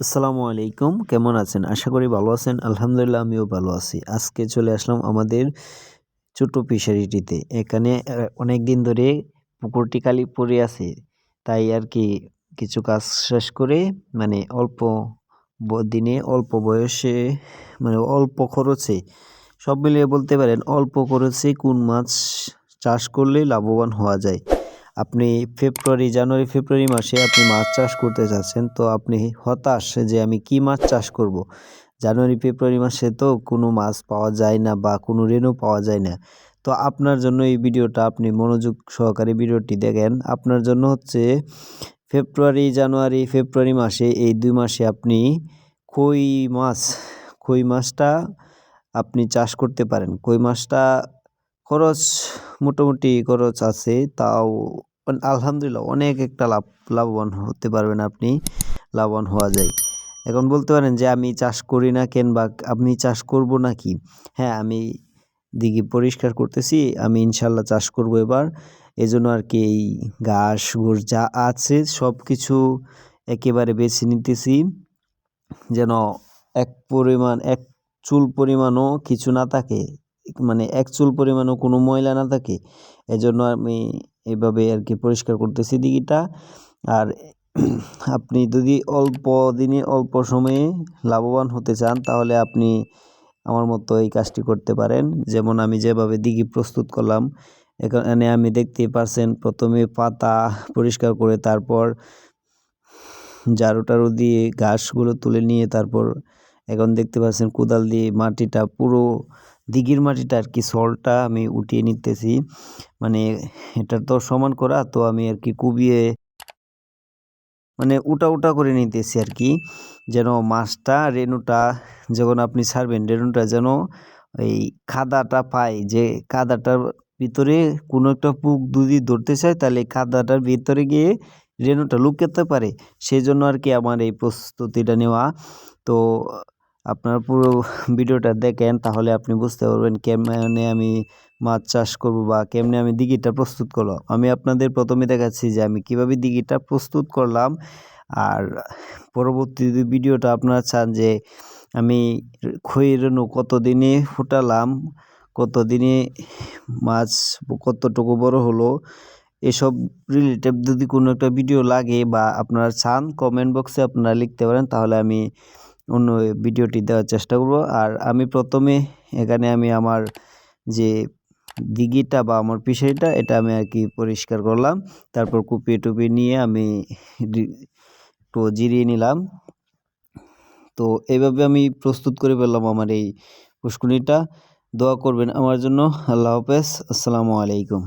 আসসালামু আলাইকুম। কেমন আছেন? আশা করি ভালো আছেন। আলহামদুলিল্লাহ, আমিও ভালো আছি। আজকে চলে আসলাম আমাদের ছোট ফিশারিটিতে এখানে অনেক দিন ধরে পুকুরটি খালি পড়ে আছে। তাই আর কি কিছু কাজ শেষ করে মানে অল্প দিনে অল্প বয়সে মানে অল্প খরচে, সব মিলিয়ে বলতে পারেন অল্প খরচে কোন মাছ চাষ করলে লাভবান হওয়া যায়। আপনি ফেব্রুয়ারি, জানুয়ারি, ফেব্রুয়ারি মাসে আপনি মাছ চাষ করতে চাচ্ছেন তো আপনি হতাশ যে আমি কি মাছ চাষ করব। জানুয়ারি, ফেব্রুয়ারি মাসে তো কোনো মাছ পাওয়া যায় না বা কোনো রেনু পাওয়া যায় না। তো আপনার জন্য এই ভিডিওটা আপনি মনোযোগ সহকারে ভিডিওটি দেখেন। আপনার জন্য হচ্ছে ফেব্রুয়ারি, জানুয়ারি, ফেব্রুয়ারি মাসে এই দুই মাসে আপনি কই মাছ, কই মাছটা আপনি চাষ করতে পারেন? কই মাছটা খরচ মোটামুটি খরচ আছে, তাও আলহামদুলিল্লাহ, অনেক একটা লাভ, লাভবান হতে পারবেন আপনি, লাভবান হওয়া যায়। এখন বলতে পারেন যে আমি চাষ করি না কেন বা আমি চাষ করব নাকি? হ্যাঁ আমি দিঘি পরিষ্কার করতেছি, আমি ইনশাল্লাহ চাষ করব এবার। এজন্য আর কি এই ঘাস ঘুষ যা আছে সব কিছু একেবারে বেছে নিতেছি। যেন এক পরিমাণ, এক চুল পরিমাণও কিছু না থাকে মানে এক চুল পরিমাণও কোনো ময়লা না থাকে। এজন্য আমি এইভাবে আর কি পরিষ্কার করতেছি দিঘিটা। আর আপনি যদি অল্প দিনে, অল্প সময়ে লাভবান হতে চান, তাহলে আপনি আমার মতো এই কাজটি করতে পারেন। যেমন আমি যেভাবে দিঘি প্রস্তুত করলাম, এখানে আমি দেখতে পারছেন, প্রথমে পাতা পরিষ্কার করে তারপর ঝাড়ু টাড়ু দিয়ে ঘাসগুলো তুলে নিয়ে তারপর এখন দেখতে পাচ্ছেন কোদাল দিয়ে মাটিটা পুরো দিঘির মাটিটা আর কি সলটা আমি উঠিয়ে নিতেছি। মানে এটা তো সমান করা, তো আমি আর কি কুবিয়ে মানে উটা উটা করে নিতেছি আর কি। যেন মাছটা, রেণুটা যখন আপনি ছাড়বেন, রেণুটা যেন এই খাদাটা পায়, যে কাদাটার ভিতরে কোনো একটা পুক যদি ধরতে চায়, তাহলে খাদাটার ভিতরে গিয়ে রেণুটা লুকাতে পারে। সেই জন্য আর কি আমার এই প্রস্তুতিটা নেওয়া। তো আপনার পুরো ভিডিওটা দেখেন, তাহলে আপনি বুঝতে পারবেন কেমনে আমি মাছ চাষ করব বা কেমনে আমি দিঘিটা প্রস্তুত করলাম আমি আপনাদের প্রথমে দেখাচ্ছি যে আমি কীভাবে দিঘিটা প্রস্তুত করলাম। আর পরবর্তী ভিডিওটা আপনারা চান যে আমি খইয়ের রেণু কতদিনে ফুটালাম, কতদিনে মাছ কতটুকু বড় হলো, এসব রিলেটেড যদি কোনো একটা ভিডিও লাগে বা আপনারা চান কমেন্ট বক্সে আপনারা লিখতে পারেন, তাহলে আমি অন্য ভিডিওটি দেওয়ার চেষ্টা করব। আর আমি প্রথমে এখানে আমি আমার যে দিঘিটা বা আমার পিসারিটা এটা আমি আর কি পরিষ্কার করলাম। তারপর কুপিয়ে টুপিয়ে নিয়ে আমি একটু জিরিয়ে নিলাম। তো এইভাবে আমি প্রস্তুত করে ফেললাম আমার এই পুষ্কুনিটা দোয়া করবেন আমার জন্য। আল্লাহ হাফেজ। আসসালামু আলাইকুম।